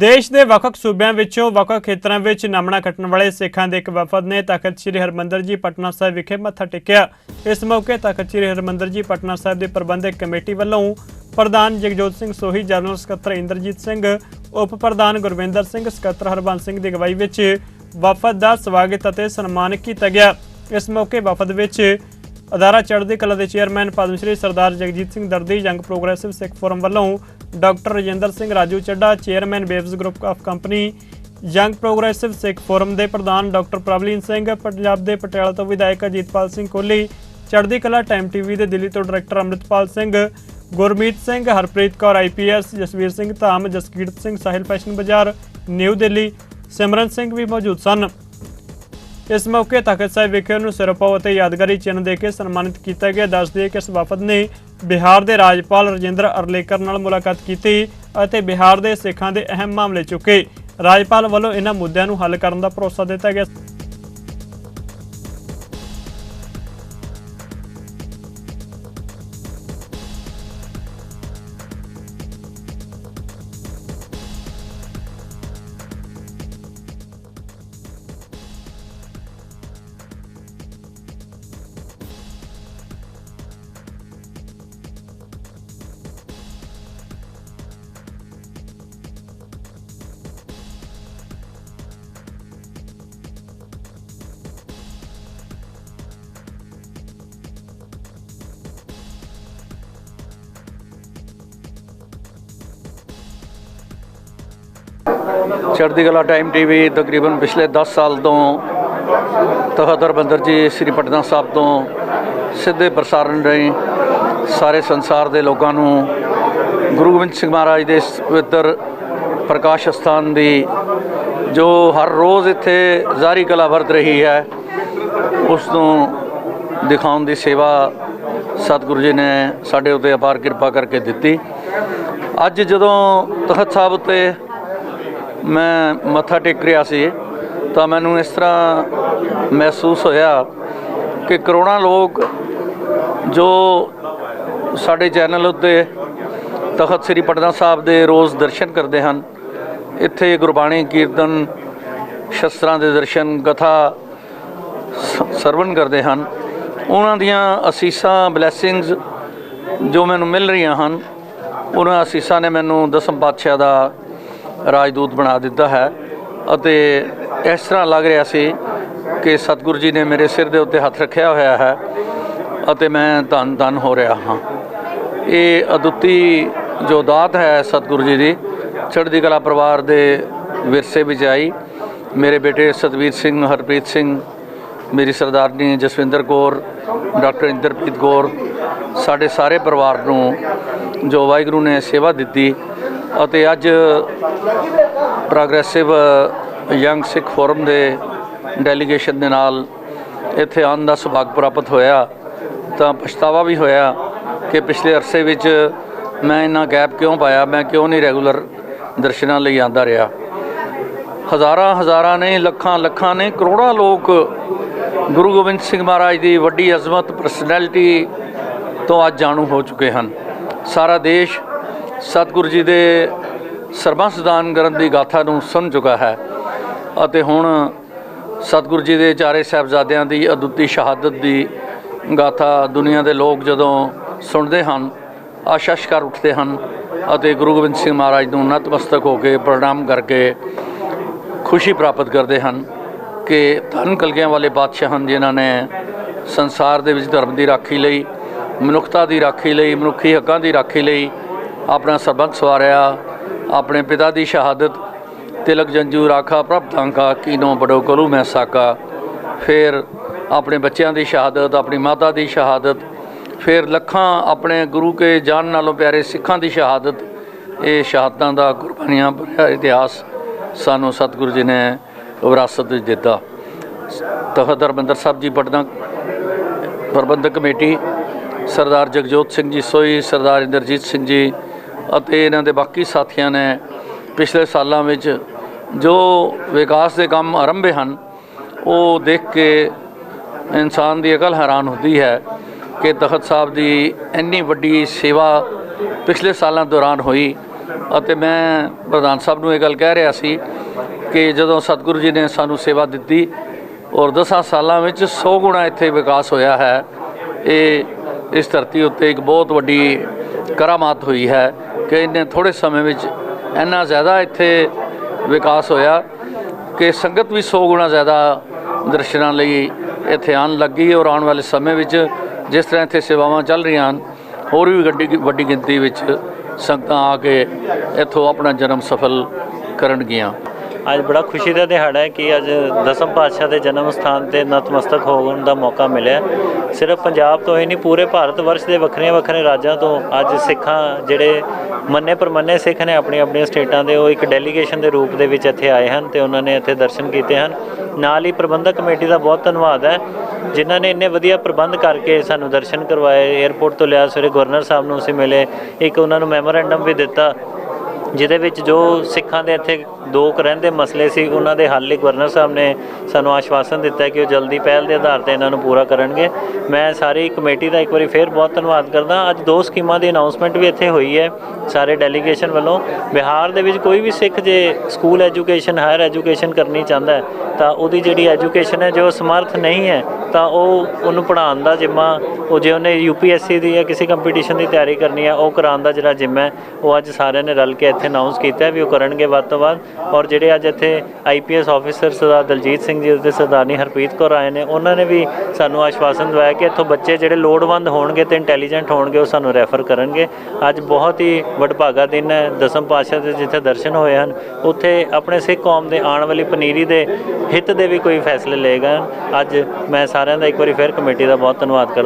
ਦੇਸ਼ ਦੇ ਵੱਖ-ਵੱਖ ਸੂਬਿਆਂ ਵਿੱਚੋਂ ਵੱਖ-ਵੱਖ ਖੇਤਰਾਂ ਵਿੱਚ ਨਾਮਣਾ ਕੱਟਣ ਵਾਲੇ ਸਿੱਖਾਂ ਦੇ ਇੱਕ ਵਫਦ ਨੇ ਤਖਤ ਸ੍ਰੀ ਹਰਮੰਦਰ ਜੀ ਪਟਨਾ ਸਾਹਿਬ ਵਿਖੇ ਮੱਥਾ ਟੇਕਿਆ। ਇਸ ਮੌਕੇ ਤਖਤ ਸ੍ਰੀ ਹਰਮੰਦਰ ਜੀ ਪਟਨਾ ਸਾਹਿਬ ਦੇ ਪ੍ਰਬੰਧਕ ਕਮੇਟੀ ਵੱਲੋਂ ਪ੍ਰਧਾਨ ਜਗਜੋਤ ਸਿੰਘ ਸੋਹੀ, ਜਨਰਲ ਸਕੱਤਰ ਇੰਦਰਜੀਤ ਸਿੰਘ, ਉਪ ਪ੍ਰਧਾਨ ਗੁਰਵਿੰਦਰ ਸਿੰਘ, ਸਕੱਤਰ ਹਰਬੰਸ ਸਿੰਘ ਦੀ ਅਗਵਾਈ ਵਿੱਚ ਵਫਦ ਦਾ ਸਵਾਗਤ ਅਤੇ ਸਨਮਾਨ ਕੀਤਾ ਗਿਆ। ਇਸ ਮੌਕੇ ਵਫਦ ਵਿੱਚ ਅਦਾਰਾ ਚੜ੍ਹਦੀ ਕਲਾ ਦੇ chairman Padma Shri Sardar Jagjit Singh Dardi young progressive Sikh forum ਵੱਲੋਂ doctor Rajinder Singh Raju Chadha chairman ਬੇਵਸ group of company, young progressive Sikh forum ਦੇ ਪ੍ਰਧਾਨ ਡਾਕਟਰ ਪ੍ਰਭਲੀਨ ਸਿੰਘ, ਪੰਜਾਬ ਦੇ ਪਟਿਆਲਾ ਤੋਂ ਵਿਧਾਇਕ ਅਜੀਤਪਾਲ ਸਿੰਘ ਕੋਹਲੀ, ਚੜ੍ਹਦੀ ਕਲਾ ਟਾਈਮ ਟੀਵੀ ਦੇ ਦਿੱਲੀ ਤੋਂ director Amritpal Singh, Gurmeet Singh, Harpreet Kaur IPS Jasvir Singh Dham, Jaskirat Singh Sahil fashion bazaar, New Delhi, Simran Singh ਵੀ ਮੌਜੂਦ ਸਨ। ਇਸ ਮੌਕੇ ਤਖਤ ਸਾਹਿਬ ਵਿਖੇ ਉਹਨੂੰ ਸਿਰਪਾਓ ਅਤੇ ਯਾਦਗਾਰੀ ਚਿੰਨ੍ਹ ਦੇ ਕੇ ਸਨਮਾਨਿਤ ਕੀਤਾ ਗਿਆ। ਦੱਸਦੇ ਕਿ ਇਸ ਵਫਦ ਨੇ ਬਿਹਾਰ ਦੇ ਰਾਜਪਾਲ ਰਜਿੰਦਰ ਅਰਲੇਕਰ ਨਾਲ ਮੁਲਾਕਾਤ ਕੀਤੀ ਅਤੇ ਬਿਹਾਰ ਦੇ ਸਿੱਖਾਂ ਦੇ ਅਹਿਮ ਮਾਮਲੇ ਚੁੱਕੇ। ਰਾਜਪਾਲ ਵੱਲੋਂ ਇਹਨਾਂ ਮੁੱਦਿਆਂ ਨੂੰ ਹੱਲ ਕਰਨ ਦਾ ਭਰੋਸਾ ਦਿੱਤਾ ਗਿਆ। ਚੜ੍ਹਦੀ ਕਲਾ ਟਾਈਮ ਟੀਵੀ ਤਕਰੀਬਨ ਪਿਛਲੇ 10 ਸਾਲ ਤੋਂ ਤਖ਼ਤ ਬੰਦਰ ਜੀ, ਸ੍ਰੀ ਪਟਨਾ ਸਾਹਿਬ ਤੋਂ ਸਿੱਧੇ ਪ੍ਰਸਾਰਣ ਰਹੀ ਸਾਰੇ ਸੰਸਾਰ ਦੇ ਲੋਕਾਂ ਨੂੰ ਗੁਰੂ ਗੋਬਿੰਦ ਸਿੰਘ ਮਹਾਰਾਜ ਦੇ ਪਵਿੱਤਰ ਪ੍ਰਕਾਸ਼ ਸਥਾਨ ਦੀ ਜੋ ਹਰ ਰੋਜ਼ ਇੱਥੇ ਜ਼ਾਰੀ ਕਲਾ ਵਰਤ ਰਹੀ ਹੈ, ਉਸ ਨੂੰ ਦਿਖਾਉਣ ਦੀ ਸੇਵਾ ਸਤਿਗੁਰੂ ਜੀ ਨੇ ਸਾਡੇ ਉੱਤੇ ਅਪਾਰ ਕਿਰਪਾ ਕਰਕੇ ਦਿੱਤੀ। ਅੱਜ ਜਦੋਂ ਤਖਤ ਸਾਹਿਬ ਉੱਤੇ ਮੈਂ ਮੱਥਾ ਟੇਕ ਰਿਹਾ ਸੀ, ਤਾਂ ਮੈਨੂੰ ਇਸ ਤਰ੍ਹਾਂ ਮਹਿਸੂਸ ਹੋਇਆ ਕਿ ਕਰੋੜਾਂ ਲੋਕ ਜੋ ਸਾਡੇ ਚੈਨਲ ਉੱਤੇ ਤਖਤ ਸ੍ਰੀ ਪਟਨਾ ਸਾਹਿਬ ਦੇ ਰੋਜ਼ ਦਰਸ਼ਨ ਕਰਦੇ ਹਨ, ਇੱਥੇ ਗੁਰਬਾਣੀ ਕੀਰਤਨ, ਸ਼ਸਤਰਾਂ ਦੇ ਦਰਸ਼ਨ, ਕਥਾ ਸ- ਸਰਵਣ ਕਰਦੇ ਹਨ। ਉਹਨਾਂ ਦੀਆਂ ਅਸੀਸਾਂ, ਬਲੇਸਿੰਗਸ ਜੋ ਮੈਨੂੰ ਮਿਲ ਰਹੀਆਂ ਹਨ, ਉਹਨਾਂ ਅਸੀਸਾਂ ਨੇ ਮੈਨੂੰ ਦਸਮ ਪਾਤਸ਼ਾਹ ਦਾ ਰਾਜਦੂਤ ਬਣਾ ਦਿੱਤਾ ਹੈ ਅਤੇ ਇਸ ਤਰ੍ਹਾਂ ਲੱਗ ਰਿਹਾ ਸੀ ਕਿ ਸਤਿਗੁਰੂ ਜੀ ਨੇ ਮੇਰੇ ਸਿਰ ਦੇ ਉੱਤੇ ਹੱਥ ਰੱਖਿਆ ਹੋਇਆ ਹੈ ਅਤੇ ਮੈਂ ਧੰਨ ਧੰਨ ਹੋ ਰਿਹਾ ਹਾਂ। ਇਹ ਅਦੁੱਤੀ ਜੋ ਦਾਤ ਹੈ ਸਤਿਗੁਰੂ ਜੀ ਦੀ, ਚੜ੍ਹਦੀ ਕਲਾ ਪਰਿਵਾਰ ਦੇ ਵਿਰਸੇ ਵਿੱਚ ਆਈ। ਮੇਰੇ ਬੇਟੇ ਸਤਵੀਰ ਸਿੰਘ, ਹਰਪ੍ਰੀਤ ਸਿੰਘ, ਮੇਰੀ ਸਰਦਾਰਨੀ ਜਸਵਿੰਦਰ ਕੌਰ, ਡਾਕਟਰ ਇੰਦਰਪ੍ਰੀਤ ਕੌਰ, ਸਾਡੇ ਸਾਰੇ ਪਰਿਵਾਰ ਨੂੰ ਜੋ ਵਾਹਿਗੁਰੂ ਨੇ ਸੇਵਾ ਦਿੱਤੀ ਅਤੇ ਅੱਜ ਪ੍ਰੋਗਰੈਸਿਵ ਯੰਗ ਸਿੱਖ ਫੋਰਮ ਦੇ ਡੈਲੀਗੇਸ਼ਨ ਦੇ ਨਾਲ ਇੱਥੇ ਆਉਣ ਦਾ ਸੁਭਾਗ ਪ੍ਰਾਪਤ ਹੋਇਆ। ਤਾਂ ਪਛਤਾਵਾ ਵੀ ਹੋਇਆ ਕਿ ਪਿਛਲੇ ਅਰਸੇ ਵਿੱਚ ਮੈਂ ਇੰਨਾ ਗੈਪ ਕਿਉਂ ਪਾਇਆ, ਮੈਂ ਕਿਉਂ ਨਹੀਂ ਰੈਗੂਲਰ ਦਰਸ਼ਨਾਂ ਲਈ ਆਂਦਾ ਰਿਹਾ। ਹਜ਼ਾਰਾਂ ਹਜ਼ਾਰਾਂ ਨੇ ਲੱਖਾਂ ਲੱਖਾਂ ਨੇ ਕਰੋੜਾਂ ਲੋਕ ਗੁਰੂ ਗੋਬਿੰਦ ਸਿੰਘ ਮਹਾਰਾਜ ਦੀ ਵੱਡੀ ਅਜ਼ਮਤ ਪਰਸਨੈਲਿਟੀ ਤੋਂ ਅੱਜ ਜਾਣੂ ਹੋ ਚੁੱਕੇ ਹਨ। ਸਾਰਾ ਦੇਸ਼ ਸਤਿਗੁਰੂ ਜੀ ਦੇ ਸਰਬੰਸ ਸਦਾਨ ਕਰਨ ਦੀ ਗਾਥਾ ਨੂੰ ਸੁਣ ਚੁੱਕਾ ਹੈ ਅਤੇ ਹੁਣ ਸਤਿਗੁਰੂ ਜੀ ਦੇ ਚਾਰੇ ਸਾਹਿਬਜ਼ਾਦਿਆਂ ਦੀ ਅਦੁੱਤੀ ਸ਼ਹਾਦਤ ਦੀ ਗਾਥਾ ਦੁਨੀਆ ਦੇ ਲੋਕ ਜਦੋਂ ਸੁਣਦੇ ਹਨ, ਆਸ਼ਸ਼ ਕਰ ਉੱਠਦੇ ਹਨ ਅਤੇ ਗੁਰੂ ਗੋਬਿੰਦ ਸਿੰਘ ਮਹਾਰਾਜ ਨੂੰ ਨਤਮਸਤਕ ਹੋ ਕੇ ਪ੍ਰਣਾਮ ਕਰਕੇ ਖੁਸ਼ੀ ਪ੍ਰਾਪਤ ਕਰਦੇ ਹਨ ਕਿ ਧਨ ਕਲਗਿਆਂ ਵਾਲੇ ਬਾਦਸ਼ਾਹ ਹਨ ਜਿਨ੍ਹਾਂ ਨੇ ਸੰਸਾਰ ਦੇ ਵਿੱਚ ਧਰਮ ਦੀ ਰਾਖੀ ਲਈ, ਮਨੁੱਖਤਾ ਦੀ ਰਾਖੀ ਲਈ, ਮਨੁੱਖੀ ਹੱਕਾਂ ਦੀ ਰਾਖੀ ਲਈ ਆਪਣਾ ਸਰਬੰਸ ਸਵਾਰਿਆ, ਆਪਣੇ ਪਿਤਾ ਦੀ ਸ਼ਹਾਦਤ, ਤਿਲਕ ਜੰਜੂ ਰਾਖਾ, ਪ੍ਰਭ ਤਾਂਕਾ ਕੀਨੋ ਬੜੋ ਕਰੂ ਮੈਂ ਸਾਕਾ। ਫਿਰ ਆਪਣੇ ਬੱਚਿਆਂ ਦੀ ਸ਼ਹਾਦਤ, ਆਪਣੀ ਮਾਤਾ ਦੀ ਸ਼ਹਾਦਤ, ਫਿਰ ਲੱਖਾਂ ਆਪਣੇ ਗੁਰੂ ਕੇ ਜਾਨ ਨਾਲੋਂ ਪਿਆਰੇ ਸਿੱਖਾਂ ਦੀ ਸ਼ਹਾਦਤ। ਇਹ ਸ਼ਹਾਦਤਾਂ ਦਾ ਕੁਰਬਾਨੀਆਂ ਭਰਿਆ ਇਤਿਹਾਸ ਸਾਨੂੰ ਸਤਿਗੁਰੂ ਜੀ ਨੇ ਵਿਰਾਸਤ ਵਿੱਚ ਦਿੱਤਾ। ਤਖਤ ਹਰਿਮੰਦਰ ਸਾਹਿਬ ਜੀ ਪਟਨਾ ਪ੍ਰਬੰਧਕ ਕਮੇਟੀ, ਸਰਦਾਰ ਜਗਜੋਤ ਸਿੰਘ ਜੀ ਸੋਈ, ਸਰਦਾਰ ਇੰਦਰਜੀਤ ਸਿੰਘ ਜੀ ਅਤੇ ਇਹਨਾਂ ਦੇ ਬਾਕੀ ਸਾਥੀਆਂ ਨੇ ਪਿਛਲੇ ਸਾਲਾਂ ਵਿੱਚ ਜੋ ਵਿਕਾਸ ਦੇ ਕੰਮ ਆਰੰਭੇ ਹਨ, ਉਹ ਦੇਖ ਕੇ ਇਨਸਾਨ ਦੀ ਅਕਲ ਹੈਰਾਨ ਹੁੰਦੀ ਹੈ ਕਿ ਤਖਤ ਸਾਹਿਬ ਦੀ ਇੰਨੀ ਵੱਡੀ ਸੇਵਾ ਪਿਛਲੇ ਸਾਲਾਂ ਦੌਰਾਨ ਹੋਈ ਅਤੇ ਮੈਂ ਪ੍ਰਧਾਨ ਸਾਹਿਬ ਨੂੰ ਇਹ ਗੱਲ ਕਹਿ ਰਿਹਾ ਸੀ ਕਿ ਜਦੋਂ ਸਤਿਗੁਰੂ ਜੀ ਨੇ ਸਾਨੂੰ ਸੇਵਾ ਦਿੱਤੀ ਔਰ 10 ਸਾਲਾਂ ਵਿੱਚ 100 ਗੁਣਾ ਇੱਥੇ ਵਿਕਾਸ ਹੋਇਆ ਹੈ, ਇਹ ਇਸ ਧਰਤੀ ਉੱਤੇ ਇੱਕ ਬਹੁਤ ਵੱਡੀ ਕਰਾਮਾਤ ਹੋਈ ਹੈ। ਕਿ ਇਹਨੇ ਥੋੜੇ ਸਮੇਂ ਵਿੱਚ ਇੰਨਾ ਜ਼ਿਆਦਾ ਇੱਥੇ ਵਿਕਾਸ ਹੋਇਆ ਕਿ ਸੰਗਤ ਵੀ 100 ਗੁਣਾ ਜ਼ਿਆਦਾ ਦਰਸ਼ਨਾਂ ਲਈ ਇੱਥੇ ਆਉਣ ਲੱਗੀ ਔਰ ਆਉਣ ਵਾਲੇ ਸਮੇਂ ਵਿੱਚ ਜਿਸ ਤਰ੍ਹਾਂ ਇੱਥੇ ਸੇਵਾਵਾਂ ਚੱਲ ਰਹੀਆਂ ਹਨ, ਹੋਰ ਵੀ ਵੱਡੀ ਵੱਡੀ ਗਿਣਤੀ ਵਿੱਚ ਸੰਗਤਾਂ ਆ ਕੇ ਇੱਥੋਂ ਆਪਣਾ ਜਨਮ ਸਫਲ ਕਰਨਗੀਆਂ। ਅੱਜ ਬੜਾ ਖੁਸ਼ੀ ਦਾ ਦਿਹਾੜਾ ਹੈ ਕਿ ਅੱਜ ਦਸਮ ਪਾਤਸ਼ਾਹ ਦੇ ਜਨਮ ਸਥਾਨ ਤੇ ਨਤਮਸਤਕ ਹੋਣ ਦਾ ਮੌਕਾ ਮਿਲਿਆ ਸਿਰਫ ਪੰਜਾਬ ਤੋਂ ਹੀ ਨਹੀਂ, ਪੂਰੇ ਭਾਰਤ ਵਰਸ਼ ਦੇ ਵੱਖਰੇ ਵੱਖਰੇ ਰਾਜਾਂ ਤੋਂ ਅੱਜ ਸਿੱਖਾਂ ਜਿਹੜੇ ਮੰਨੇ ਪਰਮੰਨੇ ਸਿੱਖ ਨੇ ਆਪਣੀਆਂ ਆਪਣੀਆਂ ਸਟੇਟਾਂ ਦੇ, ਉਹ ਇੱਕ ਡੈਲੀਗੇਸ਼ਨ ਦੇ ਰੂਪ ਦੇ ਵਿੱਚ ਇੱਥੇ ਆਏ ਹਨ ਤੇ ਉਹਨਾਂ ਨੇ ਇੱਥੇ ਦਰਸ਼ਨ ਕੀਤੇ ਹਨ। ਨਾਲ ਹੀ ਪ੍ਰਬੰਧਕ ਕਮੇਟੀ ਦਾ ਬਹੁਤ ਧੰਨਵਾਦ ਹੈ, ਜਿਨ੍ਹਾਂ ਨੇ ਇੰਨੇ ਵਧੀਆ ਪ੍ਰਬੰਧ ਕਰਕੇ ਸਾਨੂੰ ਦਰਸ਼ਨ ਕਰਵਾਏ। 에ਅਰਪੋਰਟ ਤੋਂ ਲਿਆ ਸਵੇਰੇ ਗਵਰਨਰ ਸਾਹਿਬ ਨੂੰ ਅਸੀਂ ਮਿਲੇ, ਇੱਕ ਉਹਨਾਂ ਨੂੰ ਮੈਮੋਰੈਂਡਮ ਵੀ ਦਿੱਤਾ, ਜਿਹਦੇ ਵਿੱਚ ਜੋ ਸਿੱਖਾਂ ਦੇ ਇੱਥੇ ਦੋ ਕੁ ਰਹਿੰਦੇ ਮਸਲੇ ਸੀ, ਉਹਨਾਂ ਦੇ ਹੱਲ ਲਈ ਗਵਰਨਰ ਸਾਹਿਬ ਨੇ ਸਾਨੂੰ ਆਸ਼ਵਾਸਨ ਦਿੱਤਾ ਕਿ ਉਹ ਜਲਦੀ ਪਹਿਲ ਦੇ ਆਧਾਰ ਤੇ ਇਹਨਾਂ ਨੂੰ ਪੂਰਾ ਕਰਨਗੇ। ਮੈਂ ਸਾਰੀ ਕਮੇਟੀ ਦਾ ਇੱਕ ਵਾਰੀ ਫੇਰ ਬਹੁਤ ਧੰਨਵਾਦ ਕਰਦਾ। ਅੱਜ ਦੋ ਸਕੀਮਾਂ ਦੀ ਅਨਾਉਂਸਮੈਂਟ ਵੀ ਇੱਥੇ ਹੋਈ ਹੈ ਸਾਰੇ ਡੈਲੀਗੇਸ਼ਨ ਵੱਲੋਂ। ਬਿਹਾਰ ਦੇ ਵਿੱਚ ਕੋਈ ਵੀ ਸਿੱਖ ਜੇ ਸਕੂਲ ਐਜੂਕੇਸ਼ਨ ਹਾਇਰ ਐਜੂਕੇਸ਼ਨ ਕਰਨੀ ਚਾਹੁੰਦਾ ਹੈ, ਤਾਂ ਉਹਦੀ ਜਿਹੜੀ ਐਜੂਕੇਸ਼ਨ ਹੈ, ਜੋ ਸਮਰਥ ਨਹੀਂ ਹੈ, ਤਾਂ ਉਹ ਉਹਨੂੰ ਪੜ੍ਹਾਉਣ ਦਾ ਜਿੰਮਾ, ਉਹ ਜੇ ਉਹਨੇ ਯੂਪੀਐਸਸੀ ਦੀ ਜਾਂ ਕਿਸੇ ਕੰਪੀਟੀਸ਼ਨ ਦੀ ਤਿਆਰੀ ਕਰਨੀ ਹੈ, ਉਹ ਕਰਾਉਣ ਦਾ ਜਿਹੜਾ ਜਿੰਮਾ ਹੈ, ਉਹ ਅੱਜ ਸਾਰਿਆਂ ਨੇ ਰਲ ਕੇ ਇੱਥੇ ਅਨਾਉਂਸ ਕੀਤਾ ਵੀ ਉਹ ਕਰਨਗੇ ਵੱਧ ਤੋਂ ਵੱਧ। ਔਰ ਜਿਹੜੇ ਅੱਜ ਇੱਥੇ ਆਈਪੀਐਸ ਆਫੀਸਰ ਸਰਦਾਰ ਦਲਜੀਤ ਸਿੰਘ ਜੀ ਉਸਦੇ ਸਰਦਾਰਨੀ ਹਰਪ੍ਰੀਤ ਕੌਰ ਆਏ ਨੇ, ਉਹਨਾਂ ਨੇ ਵੀ ਸਾਨੂੰ ਆਸ਼ਵਾਸਨ ਦਵਾਇਆ ਕਿ ਇੱਥੋਂ ਬੱਚੇ ਜਿਹੜੇ ਲੋੜਵੰਦ ਹੋਣਗੇ ਤੇ ਇੰਟੈਲੀਜੈਂਟ ਹੋਣਗੇ, ਉਹ ਸਾਨੂੰ ਰੈਫਰ ਕਰਨਗੇ। ਅੱਜ ਬਹੁਤ ਹੀ ਵਡਭਾਗਾ ਦਿਨ ਹੈ, ਦਸਮ ਪਾਤਸ਼ਾਹ ਦੇ ਜਿੱਥੇ ਦਰਸ਼ਨ ਹੋਏ ਹਨ, ਉੱਥੇ ਆਪਣੇ ਸਿੱਖ ਕੌਮ ਦੇ ਆਉਣ ਵਾਲੀ ਪਨੀਰੀ ਦੇ ਹਿੱਤ ਦੇ ਵੀ ਕੋਈ ਫੈਸਲੇ ਲਏਗਾ ਅੱਜ ਮੈਂ ਸਾਰਿਆਂ ਦਾ ਇੱਕ ਵਾਰੀ ਫਿਰ ਕਮੇਟੀ ਦਾ ਬਹੁਤ ਧੰਨਵਾਦ ਕਰਦਾ